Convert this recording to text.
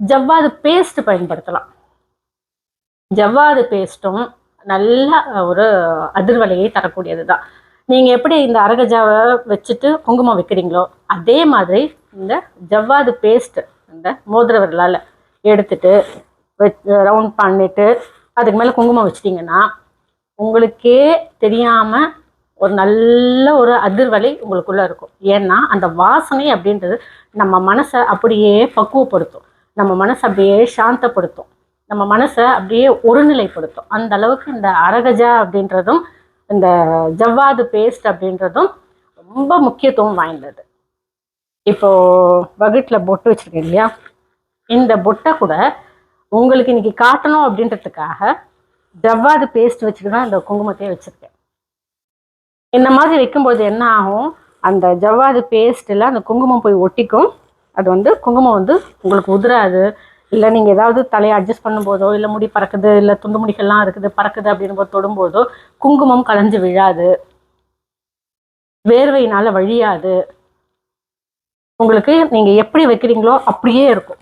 ஜவ்வாது paste பயன்படுத்தலாம். ஜவ்வாது பேஸ்ட்டும் நல்ல ஒரு அதிர்வலையை தரக்கூடியது தான் நீங்கள் எப்படி இந்த அரகஜாவை வச்சுட்டு குங்குமம் வைக்கிறீங்களோ அதே மாதிரி இந்த ஜவ்வாது பேஸ்ட் இந்த மோதிர விரலால் எடுத்துட்டு ரவுண்ட் பண்ணிட்டு அதுக்கு மேலே குங்குமம் வச்சிட்டிங்கன்னா உங்களுக்கே தெரியாமல் ஒரு நல்ல ஒரு அதிர்வலை உங்களுக்குள்ளே இருக்கும். ஏன்னா அந்த வாசனை அப்படின்றது நம்ம மனசை அப்படியே பக்குவப்படுத்தும். நம்ம மனசை அப்படியே சாந்தப்படுத்தும். நம்ம மனசை அப்படியே ஒருநிலைப்படுத்தும். அந்த அளவுக்கு இந்த அரகஜா அப்படின்றதும் இந்த ஜவ்வாது பேஸ்ட் அப்படின்றதும் ரொம்ப முக்கியத்துவம் வாய்ந்தது. இப்போ வகுட்டில் பொட்டு வச்சுருக்கேன் இல்லையா? இந்த பொட்டை கூட உங்களுக்கு இன்னைக்கு காட்டணும் அப்படின்றதுக்காக ஜவ்வாது பேஸ்ட் வச்சுட்டு தான் இந்த குங்குமத்தையே வச்சுருக்கேன். இந்த மாதிரி வைக்கும்போது என்ன ஆகும்? அந்த ஜவ்வாது பேஸ்ட்டில் அந்த குங்குமம் போய் ஒட்டிக்கும். அது வந்து குங்குமம் வந்து உங்களுக்கு உதிராது. இல்லை நீங்கள் ஏதாவது தலையை அட்ஜஸ்ட் பண்ணும்போதோ இல்லை முடி பறக்குது இல்லை துண்டு முடிகள்லாம் இருக்குது பறக்குது அப்படின்னு போது தொடும்போதோ குங்குமம் கலைஞ்சு விழாது. வேர்வையினால் வழியாது. உங்களுக்கு நீங்கள் எப்படி வைக்கிறீங்களோ அப்படியே இருக்கும்.